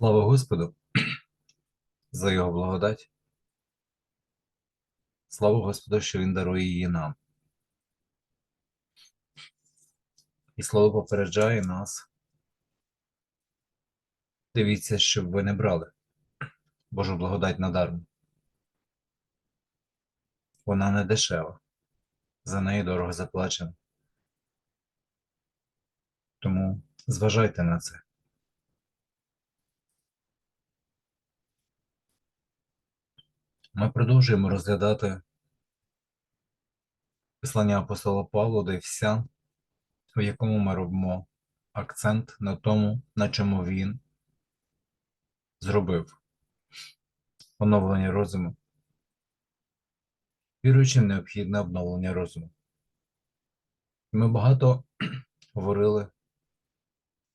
Слава Господу за Його благодать. Слава Господу, що Він дарує її нам. І слово попереджає нас. Дивіться, щоб ви не брали Божу благодать надармо. Вона не дешева, за неї дорого заплачено. Тому зважайте на це. Ми продовжуємо розглядати послання апостола Павла до Ефесян, в якому ми робимо акцент на тому, на чому він зробив оновлення розуму. Віруючим необхідне обновлення розуму. Ми багато говорили,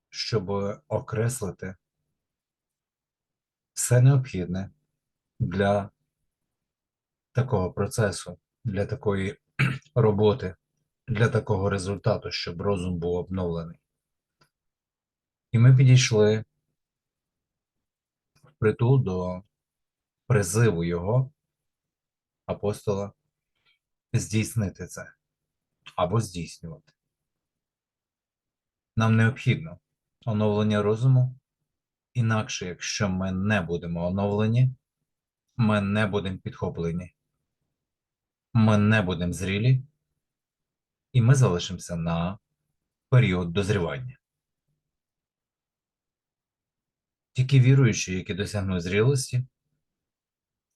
щоб окреслити все необхідне для такого процесу, для такої роботи, для такого результату, щоб розум був обновлений. І ми підійшли в притул до призиву його, апостола, здійснити це або здійснювати. Нам необхідно оновлення розуму, інакше, якщо ми не будемо оновлені, ми не будемо підхоплені, ми не будемо зрілі, і ми залишимося на період дозрівання. Тільки віруючі, які досягнуть зрілості,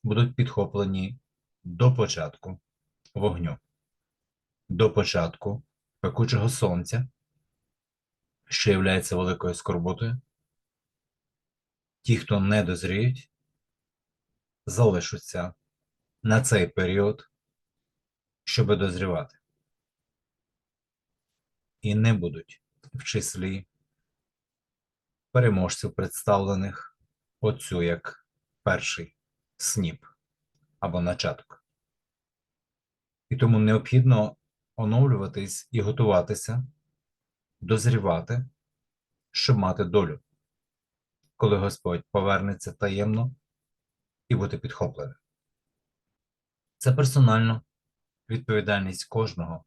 будуть підхоплені до початку вогню, до початку пекучого сонця, що є великою скорботою. Ті, хто не дозріють, залишаться на цей період, щоб дозрівати. І не будуть в числі переможців, представлених оцю як перший сніп або начаток. І тому необхідно оновлюватись і готуватися, дозрівати, щоб мати долю, коли Господь повернеться таємно і бути підхопленим. Це персонально відповідальність кожного.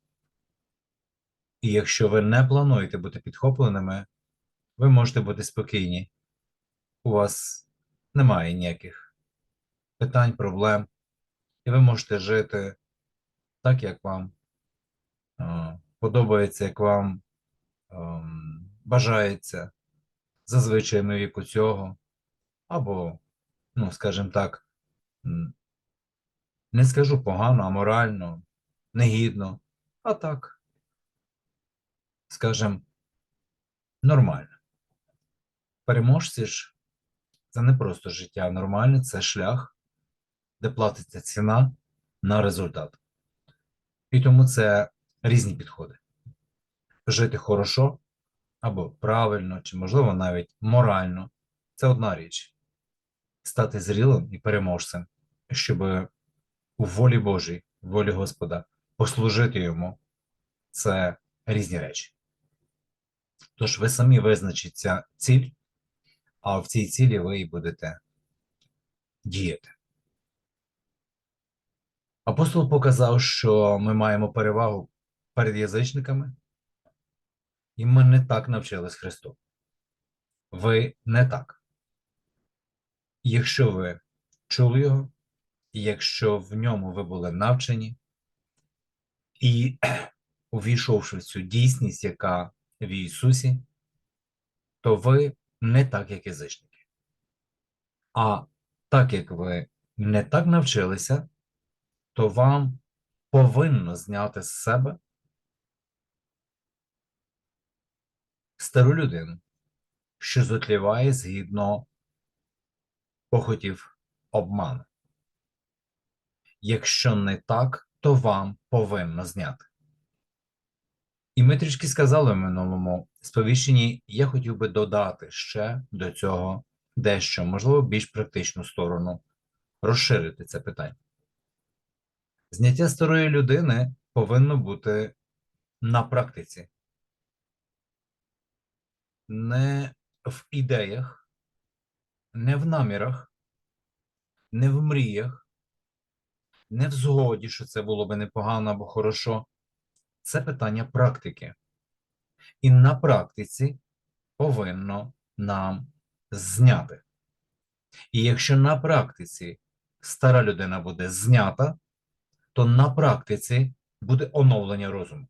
І якщо ви не плануєте бути підхопленими, ви можете бути спокійні. У вас немає ніяких питань, проблем, і ви можете жити так, як вам подобається, як вам е, бажається, за звичаями віку цього, або, ну, скажімо так, не скажу погано, аморально, негідно, а так, скажімо, нормально. Переможці ж це не просто життя нормальне, це шлях, де платиться ціна на результат. І тому це різні підходи. Жити хорошо або правильно, чи, можливо, навіть морально це одна річ. Стати зрілим і переможцем, щоб у волі Божій, волі Господа, послужити йому це різні речі. Тож ви самі визначиться ціль, а в цій цілі ви і будете діяти. Апостол показав, що ми маємо перевагу перед язичниками, і ми не так навчились Христу. Ви не так. Якщо ви чули його, якщо в ньому ви були навчені, і увійшовши в цю дійсність, яка в Ісусі, то ви не так, як язичники. А так як ви не так навчилися, то вам повинно зняти з себе стару людину, що зотліває згідно похотів обману. Якщо не так, то вам повинно зняти. І ми трішки сказали в минулому сповіщенні, я хотів би додати ще до цього дещо, можливо, більш практичну сторону, розширити це питання. Зняття старої людини повинно бути на практиці, не в ідеях, не в намірах, не в мріях, не в згоді, що це було би непогано або хорошо. Це питання практики. І на практиці повинно нам зняти. І якщо на практиці стара людина буде знята, то на практиці буде оновлення розуму.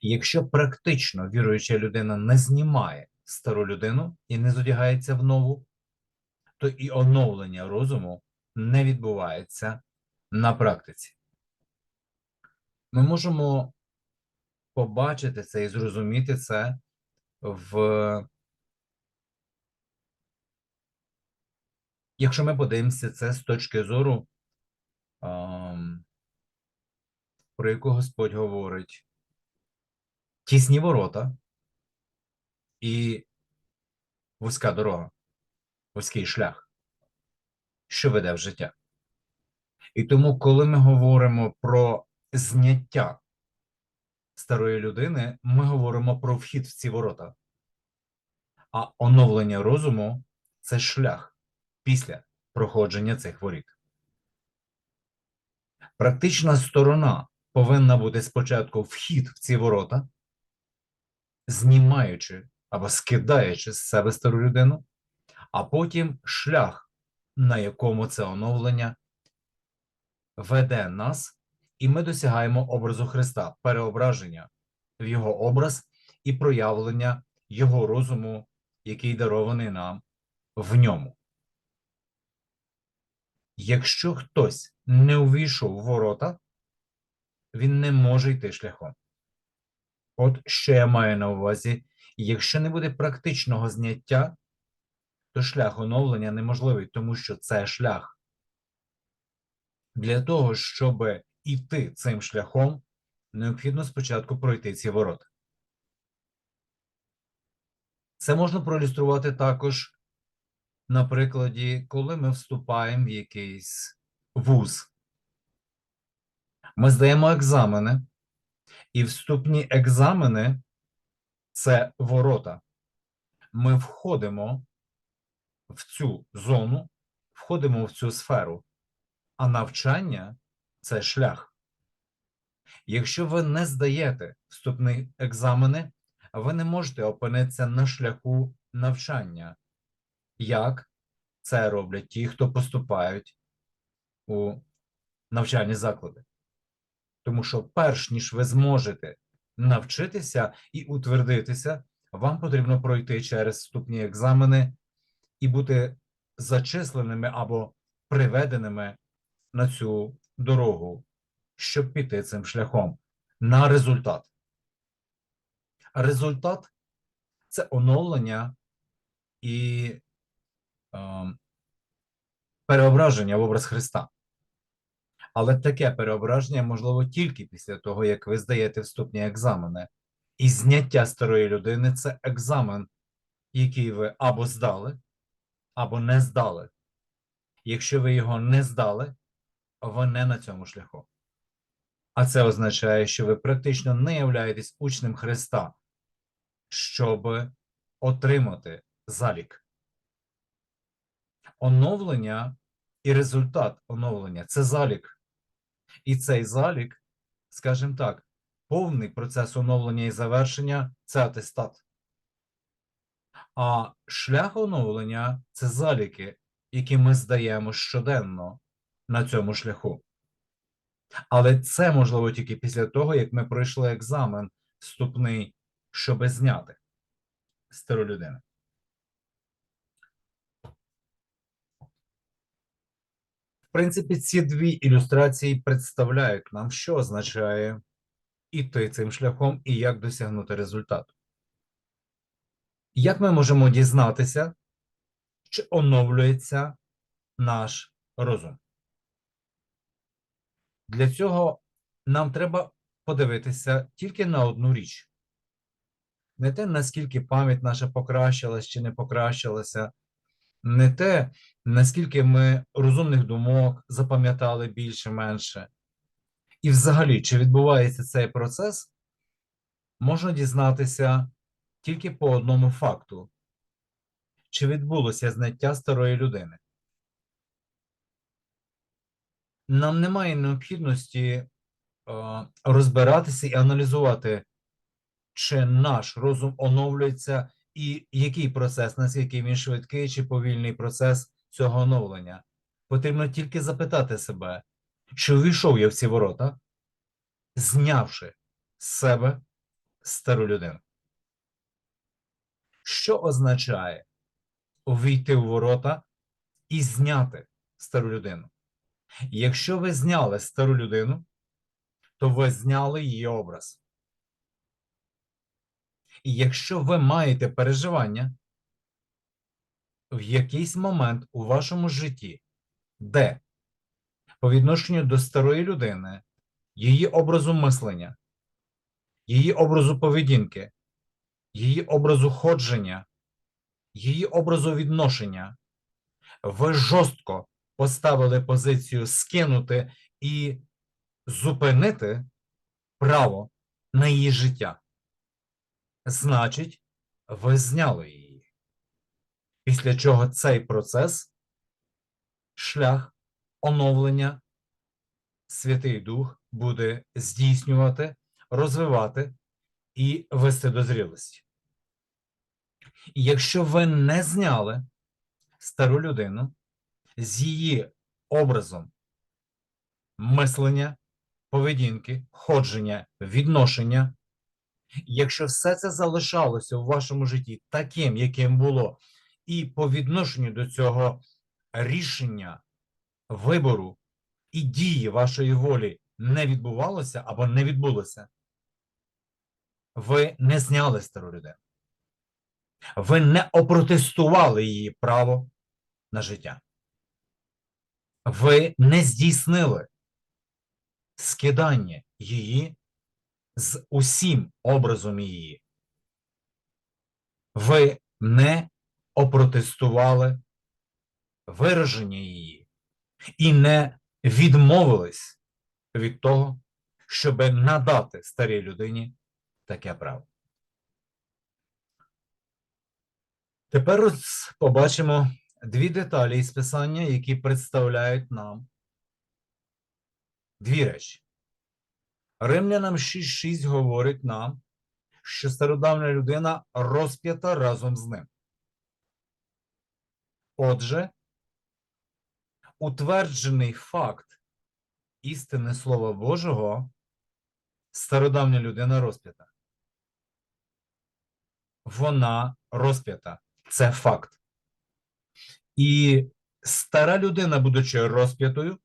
І якщо практично віруюча людина не знімає стару людину і не зодягається в нову, то і оновлення розуму не відбувається на практиці. Ми можемо побачити це і зрозуміти це в якщо ми подивимося це з точки зору, про яку Господь говорить, тісні ворота і вузька дорога, вузький шлях, що веде в життя. І тому, коли ми говоримо про зняття старої людини, ми говоримо про вхід в ці ворота. А оновлення розуму це шлях після проходження цих воріт. Практична сторона повинна бути спочатку вхід в ці ворота, знімаючи або скидаючи з себе стару людину, а потім шлях, на якому це оновлення веде нас, і ми досягаємо образу Христа, переображення в Його образ і проявлення Його розуму, який дарований нам в ньому. Якщо хтось не увійшов в ворота, він не може йти шляхом. От що я маю на увазі, якщо не буде практичного зняття, то шлях оновлення неможливий, тому що це шлях. Для того, щоб іти цим шляхом, необхідно спочатку пройти ці ворота. Це можна проілюструвати також на прикладі, коли ми вступаємо в якийсь вуз. Ми здаємо екзамени, і вступні екзамени це ворота. Ми входимо в цю зону, входимо в цю сферу, а навчання це шлях. Якщо ви не здаєте вступні екзамени, ви не можете опинитися на шляху навчання, як це роблять ті, хто поступають у навчальні заклади. Тому що, перш ніж ви зможете навчитися і утвердитися, вам потрібно пройти через вступні екзамени і бути зачисленими або приведеними на цю дорогу, щоб піти цим шляхом на результат. Результат це оновлення і е, переображення в образ Христа. Але таке переображення можливо тільки після того, як ви здаєте вступні екзамени. І зняття старої людини це екзамен, який ви або здали, або не здали. Якщо ви його не здали, ви не на цьому шляху. А це означає, що ви практично не являєтесь учнем Христа, щоб отримати залік. Оновлення і результат оновлення це залік. І цей залік, скажімо так, повний процес оновлення і завершення це атестат. А шлях оновлення це заліки, які ми здаємо щоденно на цьому шляху. Але це можливо тільки після того, як ми пройшли екзамен вступний, щоб зняти стару людину. В принципі, ці дві ілюстрації представляють нам, що означає іти цим шляхом і як досягнути результату. Як ми можемо дізнатися, чи оновлюється наш розум? Для цього нам треба подивитися тільки на одну річ. Не те, наскільки пам'ять наша покращилась чи не покращилася, не те, наскільки ми розумних думок запам'ятали більше-менше. І взагалі, чи відбувається цей процес, можна дізнатися тільки по одному факту. чи відбулося зняття старої людини. Нам немає необхідності е, розбиратися і аналізувати, чи наш розум оновлюється, і який процес, наскільки він швидкий чи повільний процес цього оновлення. Потрібно тільки запитати себе, чи увійшов я в ці ворота, знявши з себе стару людину. Що означає увійти в ворота і зняти стару людину? Якщо ви зняли стару людину, то ви зняли її образ. І якщо ви маєте переживання в якийсь момент у вашому житті, де по відношенню до старої людини, її образу мислення, її образу поведінки, її образу ходження, її образу відношення, ви жорстко поставили позицію скинути і зупинити право на її життя. Значить, ви зняли її. Після чого цей процес, шлях оновлення, Святий Дух буде здійснювати, розвивати і вести до зрілості. І якщо ви не зняли стару людину з її образом мислення, поведінки, ходження, відношення, якщо все це залишалося у вашому житті таким, яким було, і по відношенню до цього рішення вибору і дії вашої волі не відбувалося або не відбулося, ви не зняли стару людину. Ви не опротестували її право на життя. Ви не здійснили скидання її з усім образом її. Ви не опротестували вираження її і не відмовились від того, щоб надати старій людині таке право. Тепер побачимо дві деталі із писання, які представляють нам дві речі. Римлянам 6.6 говорить нам, що стародавня людина розп'ята разом з ним. Отже, утверджений факт істини Слова Божого, стародавня людина розп'ята. Вона розп'ята. Це факт. І стара людина, будучи розп'ятою,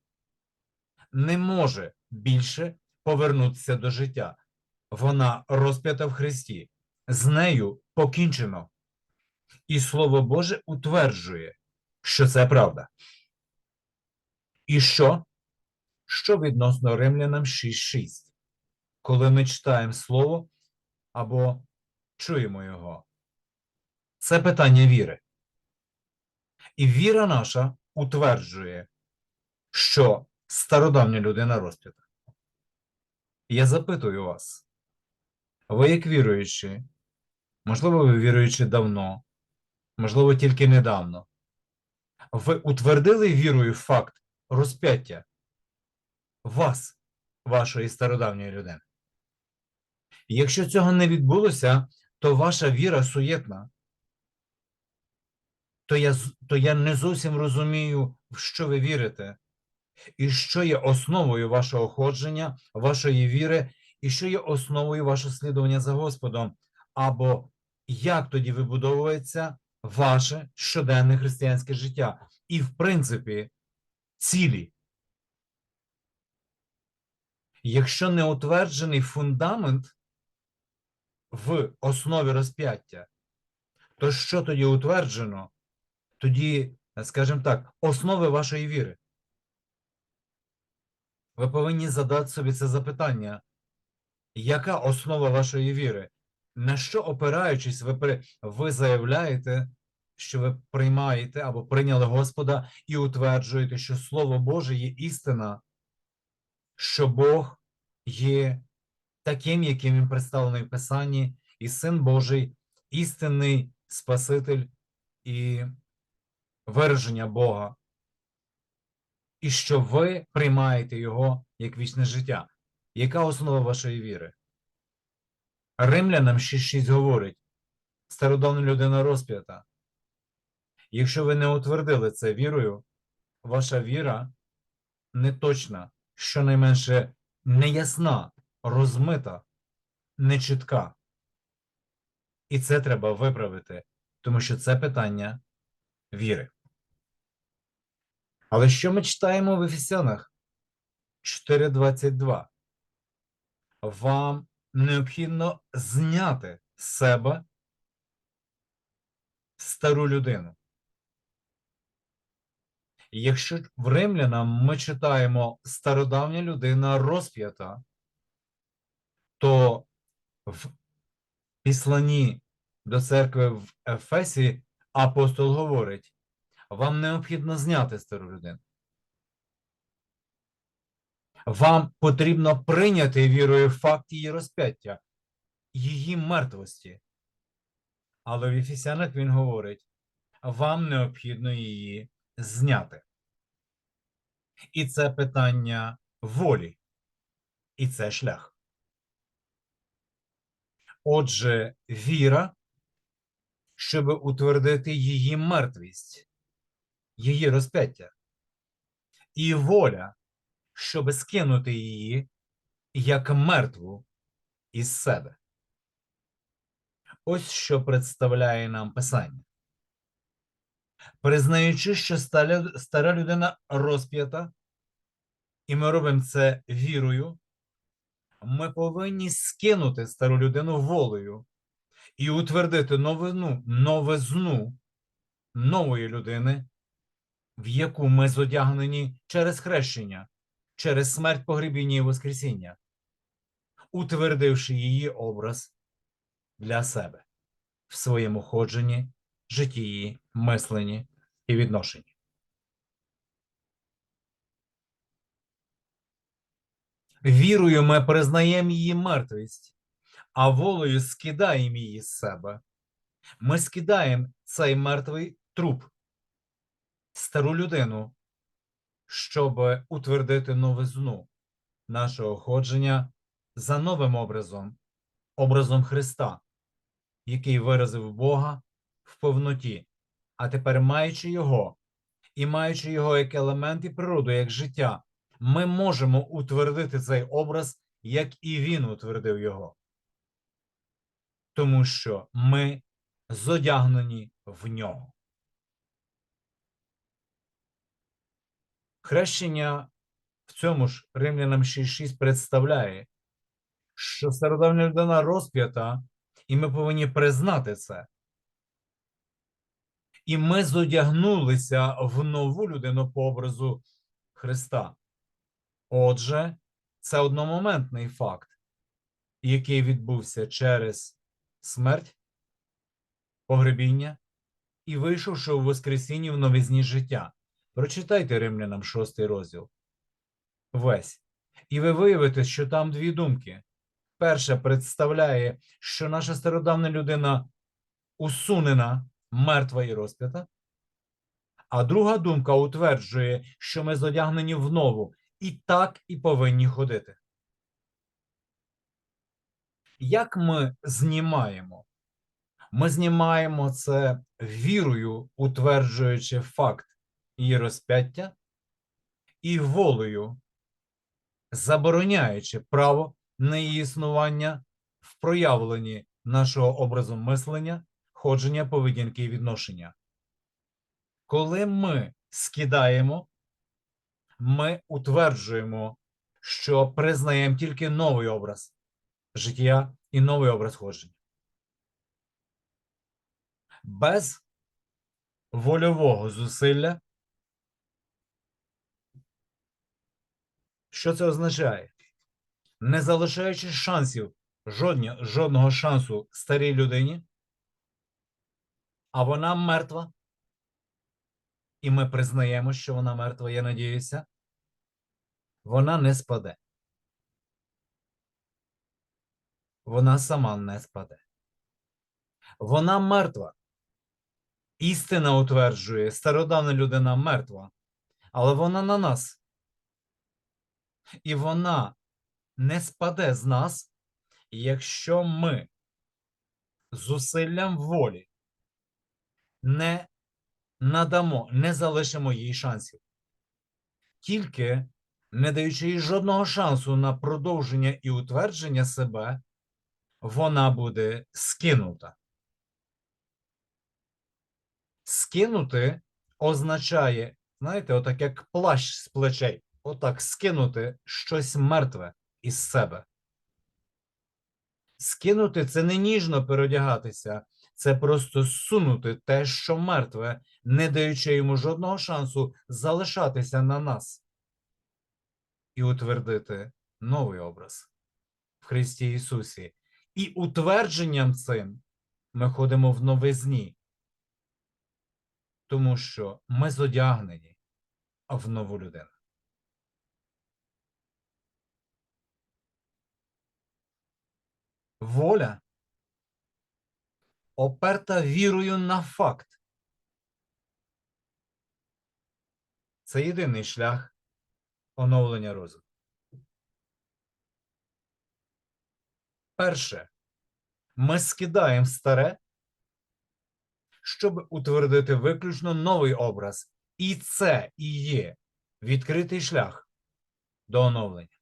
не може більше повернутися до життя. Вона розп'ята в Христі. З нею покінчено. І Слово Боже утверджує, що це правда. І що? Що відносно римлянам 6.6? Коли ми читаємо Слово або чуємо його? Це питання віри. І віра наша утверджує, що стародавня людина розп'ята. Я запитую вас, ви як віруючі, можливо, ви віруючі давно, можливо, тільки недавно, ви утвердили вірою факт розп'яття вас, вашої стародавньої людини? Якщо цього не відбулося, то ваша віра суєтна. То я, то я не зовсім розумію, в що ви вірите, і що є основою вашого ходження, вашої віри, і що є основою вашого слідування за Господом, або як тоді вибудовується ваше щоденне християнське життя, і, в принципі, цілі. Якщо не утверджений фундамент в основі розп'яття, то що тоді утверджено? Тоді, скажімо так, основи вашої віри. Ви повинні задати собі це запитання. Яка основа вашої віри? На що опираючись, ви, при- ви заявляєте, що ви приймаєте або прийняли Господа і утверджуєте, що Слово Боже є істина, що Бог є таким, яким він представлений в Писанні, і Син Божий, істинний Спаситель і вираження Бога, і що ви приймаєте його як вічне життя. Яка основа вашої віри? Римлянам 6.6 говорить: стародавня людина розп'ята. Якщо ви не утвердили це вірою, ваша віра неточна, щонайменше неясна, розмита, нечітка. І це треба виправити, тому що це питання віри. Але що ми читаємо в Ефесянах 4.22? Вам необхідно зняти з себе стару людину. Якщо в римлянам ми читаємо стародавня людина розп'ята, то в післанні до церкви в Ефесі апостол говорить: вам необхідно зняти стару людину. Вам потрібно прийняти вірою факт її розп'яття, її мертвості. Але в Ефесянах він говорить: вам необхідно її зняти. І це питання волі, і це шлях. Отже, віра, щоб утвердити її мертвість, її розп'яття, і воля, щоб скинути її як мертву із себе. Ось що представляє нам Писання. Признаючи, що стара, людина розп'ята, і ми робимо це вірою, ми повинні скинути стару людину волею і утвердити новину, новизну нової людини, в яку ми зодягнені через хрещення, через смерть погребіння і Воскресіння, утвердивши її образ для себе в своєму ходженні, житті, мисленні і відношенні. Вірою ми признаємо її мертвість, а волею скидаємо її з себе. Ми скидаємо цей мертвий труп, стару людину, щоб утвердити новизну нашого ходження за новим образом, образом Христа, який виразив Бога в повноті, а тепер, маючи його і маючи його як елемент і природу, як життя, ми можемо утвердити цей образ, як і він утвердив його. Тому що ми зодягнені в нього. Хрещення в цьому ж Римлянам 6.6 представляє, що стародавня людина розп'ята, і ми повинні признати це. І ми зодягнулися в нову людину по образу Христа. Отже, це одномоментний факт, який відбувся через смерть, погребіння і вийшовши у Воскресінні в новизні життя. Прочитайте римлянам шостий розділ. Весь. І ви виявите, що там дві думки. Перша представляє, що наша стародавня людина усунена, мертва і розп'ята. А друга думка утверджує, що ми зодягнені в нову, і так і повинні ходити. Як ми знімаємо? Ми знімаємо це вірою, утверджуючи факт її розп'яття, і волею, забороняючи право на її існування в проявленні нашого образу мислення, ходження, поведінки і відношення. Коли ми скидаємо, ми утверджуємо, що признаємо тільки новий образ життя і новий образ ходження. Без вольового зусилля. Що це означає? Не залишаючи шансів, жодні, жодного шансу старій людині, а вона мертва. І ми признаємо, що вона мертва, я надіюся, вона не спаде. Вона сама не спаде. Вона мертва. Істина утверджує, стародавна людина мертва, але вона на нас. І вона не спаде з нас, якщо ми зусиллям волі не надамо, не залишимо їй шансів. Тільки не даючи їй жодного шансу на продовження і утвердження себе, вона буде скинута. Скинути означає, знаєте, отак як плащ з плечей, отак скинути щось мертве із себе. Скинути це не ніжно переодягатися, це просто сунути те, що мертве, не даючи йому жодного шансу залишатися на нас і утвердити новий образ в Христі Ісусі. І утвердженням цим ми ходимо в новизні, тому що ми зодягнені в нову людину. Воля оперта вірою на факт. Це єдиний шлях оновлення розуму. Перше, ми скидаємо старе, щоб утвердити виключно новий образ. І це і є відкритий шлях до оновлення.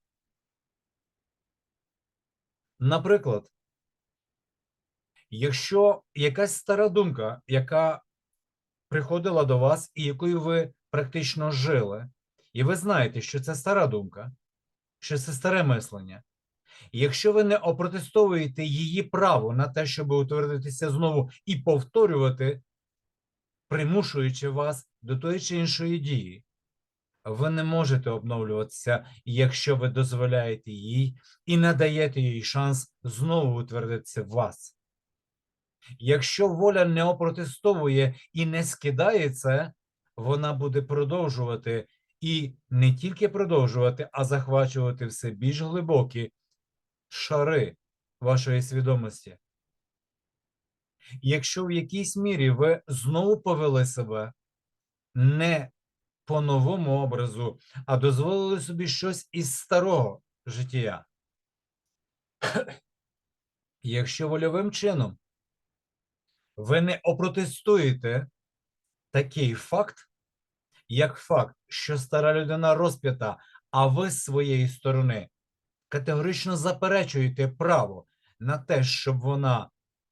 Наприклад, якщо якась стара думка, яка приходила до вас і якою ви практично жили, і ви знаєте, що це стара думка, що це старе мислення, якщо ви не опротестовуєте її право на те, щоб утвердитися знову і повторювати, примушуючи вас до тої чи іншої дії, ви не можете обновлюватися, якщо ви дозволяєте їй і надаєте їй шанс знову утвердитися в вас. Якщо воля не опротестовує і не скидає це, вона буде продовжувати і не тільки продовжувати, а захвачувати все більш глибокі шари вашої свідомості. Якщо в якійсь мірі ви знову повели себе не по новому образу, а дозволили собі щось із старого життя. Якщо вольовим чином ви не опротестуєте такий факт, як факт, що стара людина розп'ята, а ви з своєї сторони категорично заперечуєте право на те, щоб вона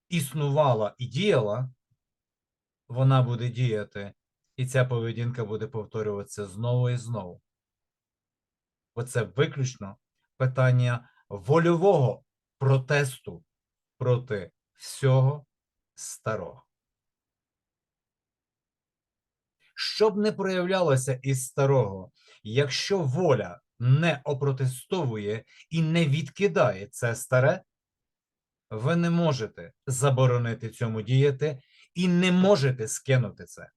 існувала і діяла, вона буде діяти, і ця поведінка буде повторюватися знову і знову. Бо це виключно питання вольового протесту проти всього старого. Щоб не проявлялося із старого, якщо воля не опротестовує і не відкидає це старе, ви не можете заборонити цьому діяти і не можете скинути це.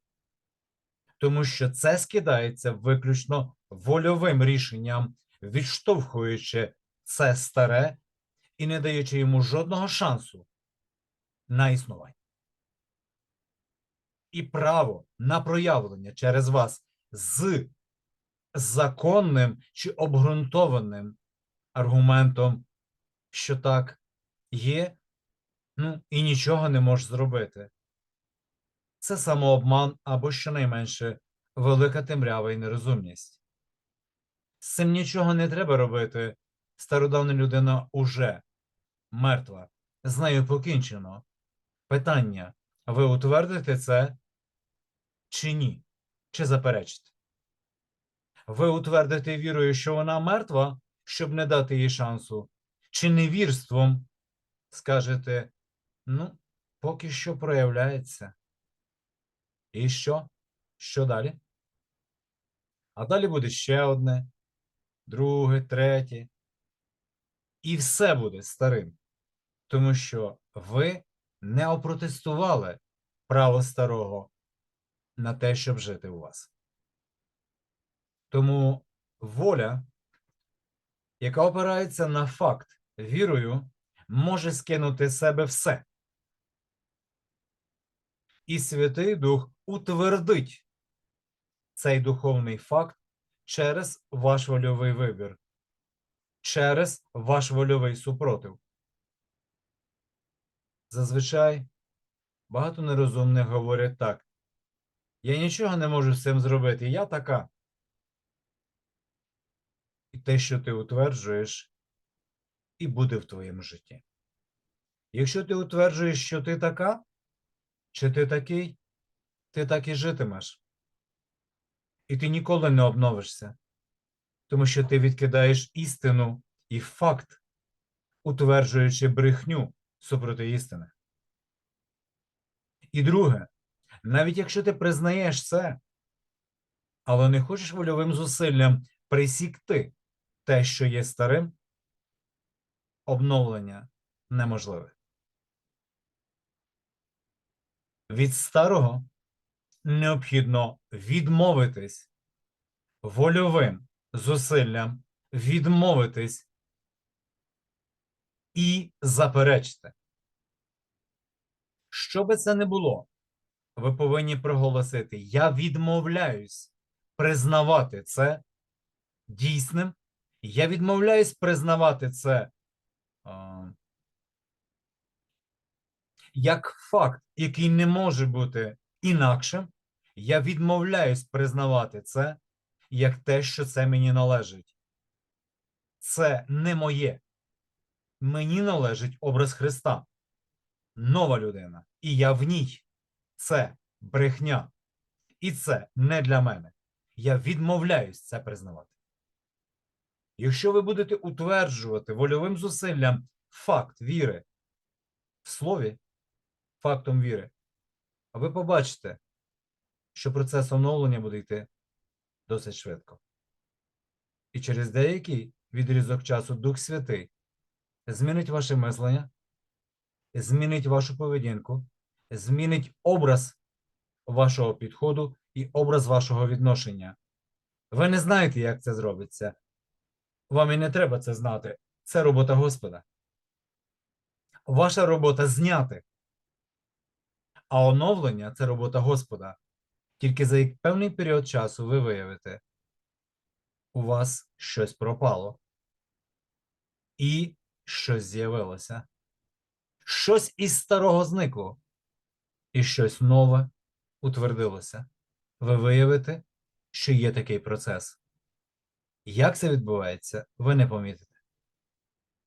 Тому що це скидається виключно вольовим рішенням, відштовхуючи це старе і не даючи йому жодного шансу на існування. І право на проявлення через вас з законним чи обґрунтованим аргументом, що так є, ну і нічого не можеш зробити. Це самообман або щонайменше велика темрява і нерозумність. З цим нічого не треба робити. Стародавна людина уже мертва, з нею покінчено. Питання: ви утвердите це чи ні? Чи заперечите? Ви утвердите вірою, що вона мертва, щоб не дати їй шансу, чи невірством скажете, ну, поки що проявляється. І що? Що далі? А далі буде ще одне, друге, третє. І все буде старим, тому що ви не опротестували право старого на те, щоб жити у вас. Тому воля, яка опирається на факт вірою, може скинути з себе все. і Святий Дух утвердить цей духовний факт через ваш вольовий вибір, через ваш вольовий супротив. Зазвичай багато нерозумних говорять так: я нічого не можу з цим зробити, я така. І те, що ти утверджуєш, і буде в твоєму житті. Якщо ти утверджуєш, що ти така, чи ти такий, ти так і житимеш. І ти ніколи не обновишся, тому що ти відкидаєш істину і факт, утверджуючи брехню супроти істини. І друге, навіть якщо ти признаєш це, але не хочеш вольовим зусиллям присікти те, що є старим, обновлення неможливе. Від старого необхідно відмовитись вольовим зусиллям, відмовитись і заперечити. Що би це не було, ви повинні проголосити: Я відмовляюсь признавати це дійсним. Я відмовляюсь признавати це як факт, який не може бути інакшим. Я відмовляюсь признавати це як те, що це мені належить. Це не моє. Мені належить образ Христа, нова людина, і я в ній. Це брехня. І це не для мене. Я відмовляюсь це признавати. Якщо ви будете утверджувати вольовим зусиллям факт віри в слові, фактом віри, ви побачите, що процес оновлення буде йти досить швидко. І через деякий відрізок часу Дух Святий змінить ваше мислення, змінить вашу поведінку, змінить образ вашого підходу і образ вашого відношення. Ви не знаєте, як це зробиться. Вам і не треба це знати. Це робота Господа. Ваша робота зняти. А оновлення це робота Господа. Тільки за певний період часу ви виявите, у вас щось пропало. І щось з'явилося. Щось із старого зникло, і щось нове утвердилося. Ви виявите, що є такий процес. Як це відбувається, ви не помітите.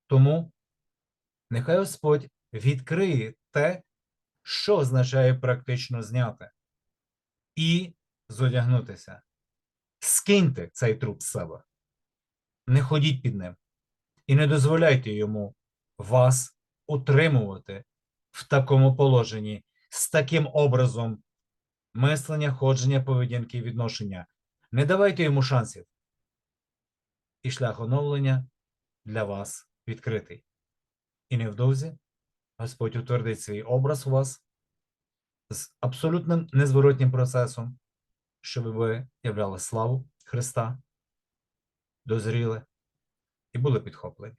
Тому нехай Господь відкриє те, що означає практично зняти, і зодягнутися. Скиньте цей труп з себе. Не ходіть під ним. І не дозволяйте йому вас утримувати в такому положенні, з таким образом мислення, ходження, поведінки і відношення. Не давайте йому шансів. І шлях оновлення для вас відкритий. І невдовзі Господь утвердить свій образ у вас з абсолютним незворотнім процесом, щоб ви являли славу Христа, дозріли і були підхоплені.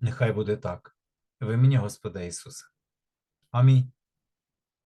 Нехай буде так в імені Господа Ісуса. Амінь.